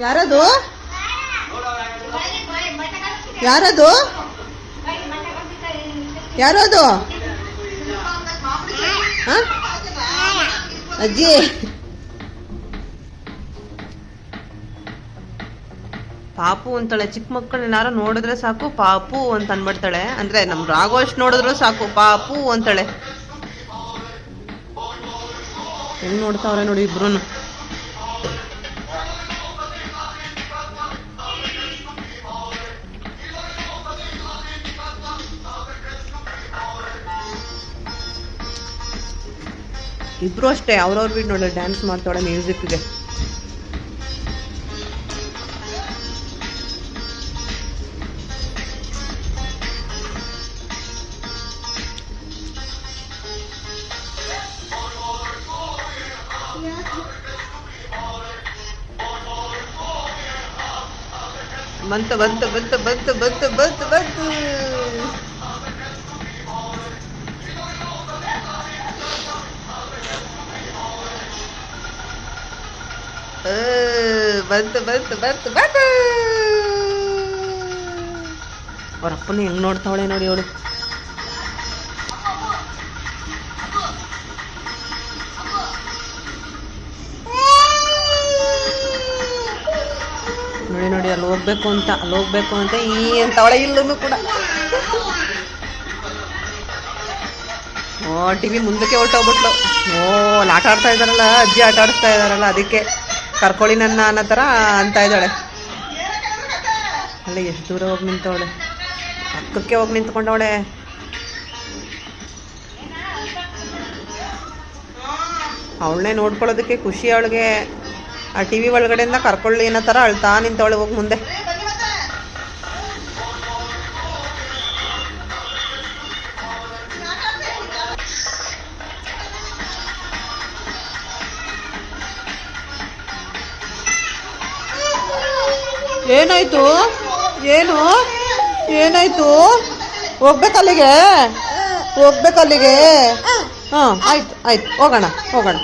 ಯಾರದು? ಯಾರದು? ಯಾರದು? ಅಜ್ಜಿ. ಪಾಪು ಅಂತಾಳೆ. ಚಿಕ್ಕ ಮಕ್ಕಳನ್ನೆಲ್ಲಾರ ನೋಡಿದ್ರೆ ಸಾಕು. ಪಾಪು ಅಂತ ಅನ್ಬಿಡ್ತಾಳೆ ಅಂದ್ರೆ ನಮ್ ರಾಗೋ ಅಷ್ಟು ನೋಡಿದ್ರು ಸಾಕು. ಪಾಪು ಅಂತಾಳೆ. ಹೆಂಗ್ ನೋಡ್ತಾವ್ರೆ ನೋಡಿ ಇಬ್ರು ಇಬ್ರು ಅಷ್ಟೇ ಅವ್ರವ್ರ ನೋಡಿ ಡ್ಯಾನ್ಸ್ ಮಾಡ್ತಾಳೆ ಮ್ಯೂಸಿಕ್ಗೆ ಬಂತು ಬಂತು ಬಂತು ಬಂತು ಬಂತು ಬಂತು ಬಂತು. ಬಂತು ಬಂತು ಬಂತು ಬಂತು. ಅವ್ರ ಅಪ್ಪನ ಹೆಂಗ್ ನೋಡ್ತಾವಳೆ ನೋಡಿ ಅವಳು. ನೋಡಿ ನೋಡಿ, ಅಲ್ಲಿ ಹೋಗ್ಬೇಕು ಅಂತ, ಅಲ್ಲಿ ಹೋಗ್ಬೇಕು ಅಂತ ಈ ಅಂತವಳೆ ಇಲ್ಲೂ ಕೂಡ. ಓ, ಟಿವಿ ಮುಂದಕ್ಕೆ ಹೊರಟೋಗ್ಬಿಟ್ಲು. ಓ, ಅಲ್ಲಿ ಆಟ ಆಡ್ತಾ ಇದಾರಲ್ಲ ಅಜ್ಜಿ ಆಟ ಆಡಿಸ್ತಾ ಇದಾರಲ್ಲ ಅದಕ್ಕೆ. ಕರ್ಕೊಳ್ಳಿ ನನ್ನ ಅನ್ನೋ ಥರ ಅಂತ ಇದ್ದಾಳೆ. ಅಲ್ಲ ಎಷ್ಟು ದೂರ ಹೋಗಿ ನಿಂತವಳೆ. ಹಕ್ಕಕ್ಕೆ ಹೋಗಿ ನಿಂತ್ಕೊಂಡವಳೆ. ಅವಳನ್ನೇ ನೋಡ್ಕೊಳ್ಳೋದಕ್ಕೆ ಖುಷಿ ಅವಳಿಗೆ. ಆ ಟಿ ವಿ ಒಳಗಡೆಯಿಂದ ಕರ್ಕೊಳ್ಳಿ ಅನ್ನೋ ಥರ ಅಳ್ತಾ ನಿಂತವಳೆ ಹೋಗಿ ಮುಂದೆ. ಏನಾಯ್ತು? ಏನು? ಏನಾಯ್ತು? ಹೋಗ್ಬೇಕಲ್ಲಿಗೆ? ಹೋಗ್ಬೇಕಲ್ಲಿಗೆ? ಹಾಂ ಆಯ್ತು ಆಯ್ತು. ಹೋಗೋಣ ಹೋಗೋಣ.